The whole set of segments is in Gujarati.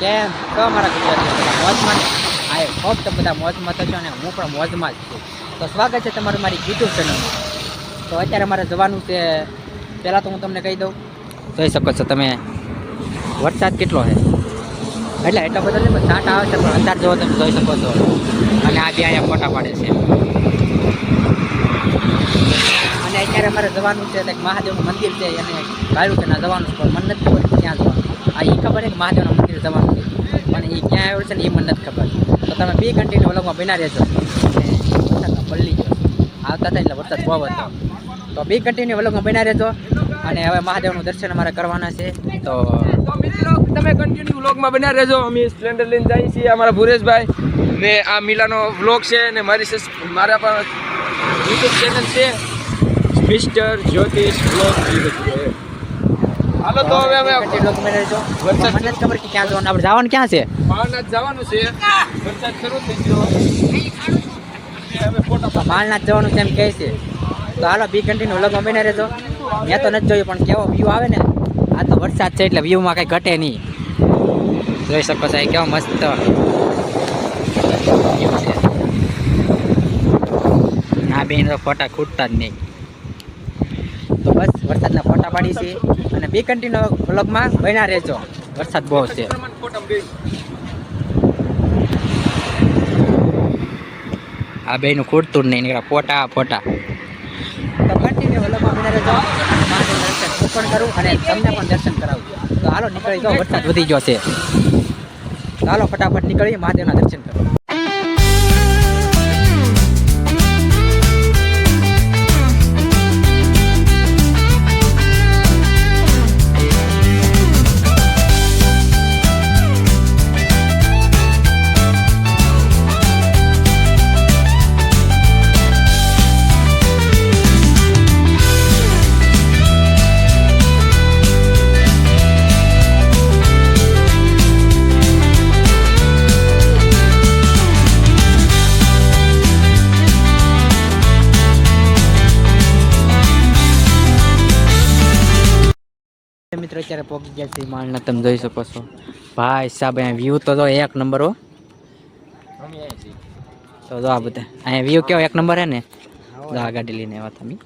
કેમ? છો મારા ગુજરાતી મોજમાં આઈ હોપ તો બધા મોજમાં થશો અને હું પણ મોજમાં જ છું. તો સ્વાગત છે તમારું મારી યુટ્યુબ ચેનલમાં તો અત્યારે મારે જવાનું છે. પહેલાં તો હું તમને કહી દઉં. જોઈ શકો છો તમે, વરસાદ કેટલો છે? એટલે એટલો બધો નહીં પણ છાંટ આવે છે, પણ અંદાજ જોવો તમે, જોઈ શકો છો. અને આ બે અહીંયા ફોટા પાડે છે. અને અત્યારે અમારે જવાનું છે મહાદેવનું મંદિર છે અને ગાયું છે જવાનું છે, પણ મને નથી ખબર કે ક્યાં જવાનું આ એ ખબર છે મહાદેવના મંદિર જવાનું છે. પણ એ ક્યાં આવ્યો છે ને એ મને નથી ખબર. તો તમે બે કન્ટિન્યુ વ્લોગમાં બના રહેજો. વરસાદમાં પલ્લી ગયો. આવતા હતા એટલે વરસાદ બહુ હતો. તો બે કન્ટિન્યુ વ્લોગમાં બના રહેજો. અને હવે મહાદેવનું દર્શન અમારે કરવાના છે. તો તમે કન્ટિન્યુ વ્લોગમાં બના રહેજો. અમે સ્પ્લેન્ડર લઈને જઈએ છીએ અમારા ભુરેશભાઈ. ને આ મિલાનો વ્લોગ છે ને મારી મારા પણ યુટ્યુબ ચેનલ છે. મિસ્ટર જ્યોતિષ વ્લોગ હાલો તો હવે અમે બના વરસાદ મને ખબર કે ક્યાં જવાનું. આપણે જવાનું ક્યાં છે? માલનાથ જવાનું છે. વરસાદ શરૂ થઈ ગયો. એટલે હવે ફોટા માલનાથ જવાનું છે એમ કહે છે. તો હાલો બી કન્ટિન્યુ વ્લોગમાં બના રહેજો. મેં તો નથી જોયું પણ કેવો વ્યૂ આવે ને? આ તો વરસાદ છે એટલે વ્યૂમાં કંઈ ઘટે નહીં. જોઈ શકો છો કેવો મસ્ત ના બેન ફોટા ખૂટતા જ નહીં. તો બસ, વરસાદના ફોટા પાડી છે અને બી કન્ટિન્યુ બ્લોગમાં બન્યા રહેજો. વરસાદ બહુ છે. આ બેનું ખૂટતું નહીં, નીકળ્યા ફોટા ફોટા. તો કન્ટિન્યુ રહેજો. દર્શન પણ કરું અને તમને પણ દર્શન કરાવું. તો હાલો, નીકળી જાઓ વરસાદ વધી ગયો છે. ચાલો ફટાફટ નીકળી, મહાદેવના દર્શન કરો. મિત્રો, અત્યારે પહોંચી ગયા છે માળના તમે જોઈ શકો છો. ભાઈ સાહેબ, અહીંયા વ્યૂ તો એક નંબર હો. તો જો આ બધા, અહીંયા વ્યૂ કેવો એક નંબર હે ને? જો આ ગાડી લઈને આવ્યા તમે.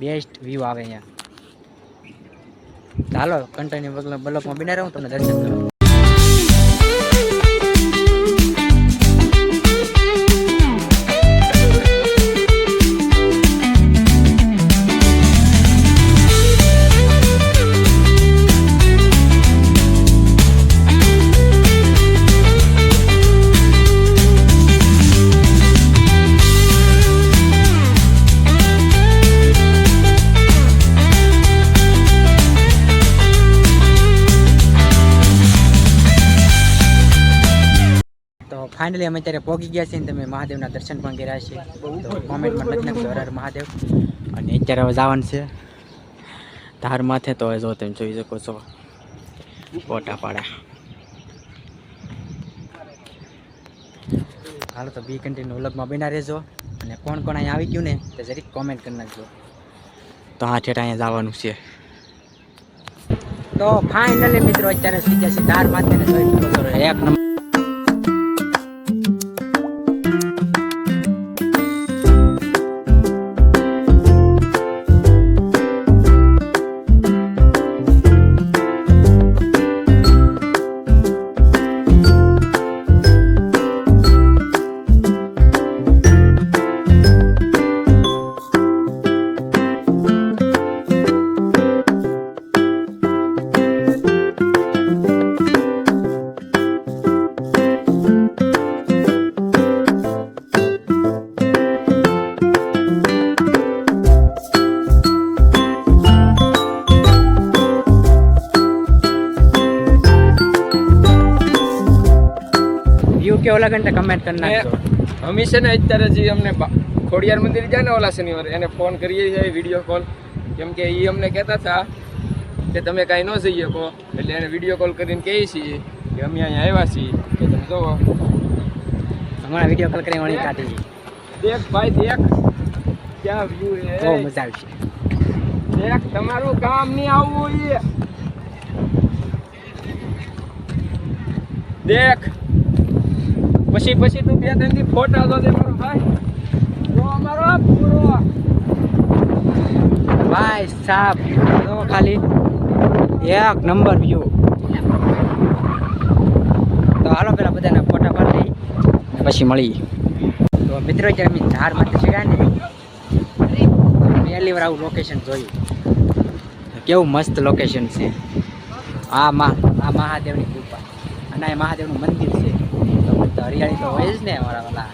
બેસ્ટ વ્યૂ આવે અહીંયા. ચાલો કન્ટિન્યુ બ્લોકમાં બિના રહું, તમને દર્શન કરું ફાઇનલી અમે અત્યારે પહોંચી ગયા છીએ તમે મહાદેવના દર્શન પણ કર્યા છે. કોમેન્ટમાં લખી નાખજો, હર મહાદેવ. અને અત્યારે હવે જવાનું છે ધાર માથે, તો જો તમે જોઈ શકો છો ફોટાપાડા હાલો, તો બી કન્ટિન્યુ વ્લોગમાં બના રહેજો. અને કોણ કોણ અહીંયા આવી ગયું ને, તો જરીક કોમેન્ટ કરી નાખજો. તો હા, ઠેઠ અહીંયા જવાનું છે. તો ફાઇનલી મિત્રો, અત્યારે ગયા છે ધાર માથે એક નંબર કેવો લાગે ને કમેન્ટ કરી નાખજો. અમે છે ને અત્યારે જે અમને ખોડિયાર મંદિર જાય ને ઓલા શનિવારે એને ફોન કરીએ છીએ વીડિયો કોલ કેમ કે એ અમને કહેતા હતા કે તમે કાંઈ ન જઈ શકો. એટલે એને વીડિયો કોલ કરીને કહીએ છીએ કે અમે અહીંયા આવ્યા છીએ. તો તમે જોવો. હમણાં વીડિયો કોલ કરીને વણી કાઢી દેખ ભાઈ દેખ. ક્યાં વ્યૂ બહુ મજા આવશે. દેખ તમારું કામ નહીં આવવું એ દેખ. પછી પછી તું બે ત્રણ દી ફોટા તો દે મારો ભાઈ. જો અમારો પૂરો. ભાઈ સાહેબ, જો ખાલી એક નંબર વ્યૂ તો હાલો પેલા બધાના ફોટા પાડી લઈ પછી મળી. તો મિત્રો જ્યારે અમે ધાર માટે ચડ્યા ને પહેલી વાર આવું લોકેશન જોયું. કેવું મસ્ત લોકેશન છે. આ મા આ મહાદેવની કૃપા. અને આ મહાદેવનું મંદિર છે. તો હરિયાળી તો હોય જ ને અમારા વાલા.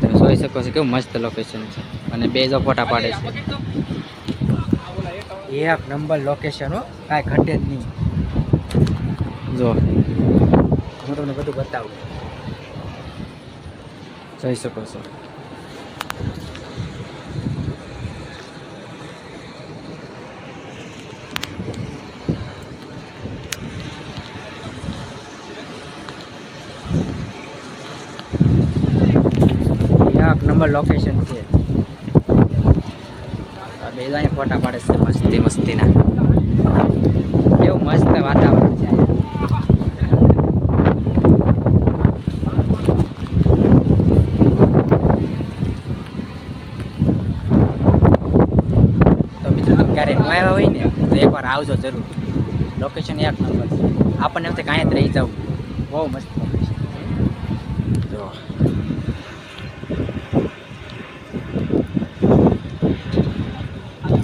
તમે જોઈ શકો છો કેવું મસ્ત લોકેશન છે. અને બે જો ફોટા પાડે છે. એક નંબર લોકેશન હો કાંઈ ઘટે જ નહીં. જો. હું તમને બધું બતાવું. જોઈ શકો છો એક નંબર લોકેશન છે. અહીંયા ફોટા પાડે છે મસ્તી મસ્તીના. કેવું મસ્ત વાતાવરણ છે તો મિત્રો, તમે ક્યારે ન આવ્યા હોય ને, તો એકવાર આવજો જરૂર. લોકેશન એક નંબર છે. આપણને એમ કાંઈ જ રહી જવું બહુ મસ્ત લોકેશન જો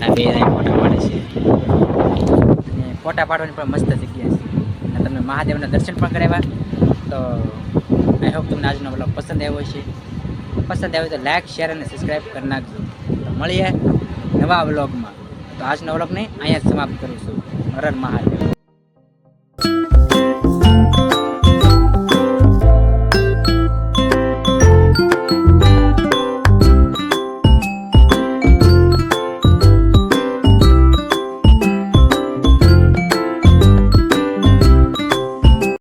આ બે ફોટા પાડે છે. અને ફોટા પાડવાની પણ મસ્ત જગ્યા છે. અને તમને મહાદેવના દર્શન પણ કરાવ્યા. તો આઈ હોપ તમને આજનો બ્લોગ પસંદ આવ્યો છે પસંદ આવ્યો તો લાઈક શેર અને સબસ્ક્રાઈબ કરી નાખજો. તો મળીએ નવા બ્લોગમાં તો આજનો બ્લોગને અહીંયા સમાપ્ત કરું છું. હરણ મહાદેવ.